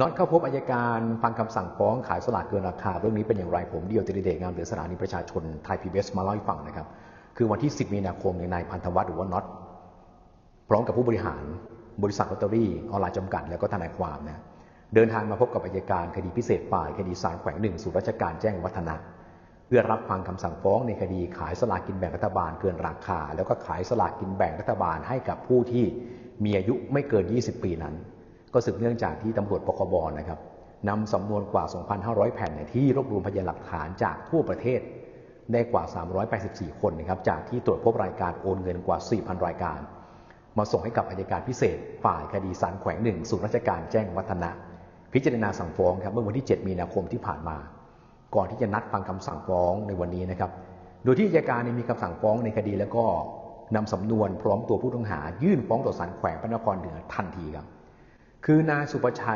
น็อตเข้าพบอายการฟังคำสั่งฟ้องขายสลากเกินราคา เรื่องนี้เป็นอย่างไรผมเดียวติริเดชงามเหลือสถานีประชาชนไทยพีบีเอสมาเล่าให้ฟังนะครับ คือวันที่ 10 มีนาคมในนายพันธวัฒน์หรือว่าน็อตพร้อมกับผู้บริหาร บริษัทลอตเตอรี่ออนไลน์จำกัด แล้วก็ทนายความนะเดินทางมาพบกับอายการคดีพิเศษฝ่ายคดีศาลแขวงหนึ่งสู่ราชการแจ้งวัฒนะเพื่อรับฟังคำสั่งฟ้องในคดีขายสลากกินแบ่งรัฐบาลเกินราคา แล้วก็ขายสลากกินแบ่งรัฐบาลให้กับผู้ที่มีอายุไม่เกิน 20 ปีนั้น ก็สืบเนื่องจากที่ตำรวจปคบนะครับนำสำนวนกว่า 2,500 แผ่นเนี่ยที่รวบรวมพยานหลักฐานจากทั่วประเทศ ได้กว่า 384 คนนะครับจากที่ตรวจพบรายการโอนเงินกว่า 4,000 รายการ มาส่งให้กับอายการพิเศษ ฝ่ายคดีสารแขวงหนึ่งสู่ราชการแจ้งวัฒนะ พิจารณาสั่งฟ้องครับเมื่อวันที่ 7 มีนาคมที่ผ่านมา ก่อนที่จะนัดฟังคำสั่งฟ้องในวันนี้นะครับ โดยที่อัยการมีคำสั่งฟ้องในคดีแล้วก็นำสำนวนพร้อมตัวผู้ต้องหายื่นฟ้องต่อศาลแขวงพระนครเหนือทันทีครับ คือนายสุประชัย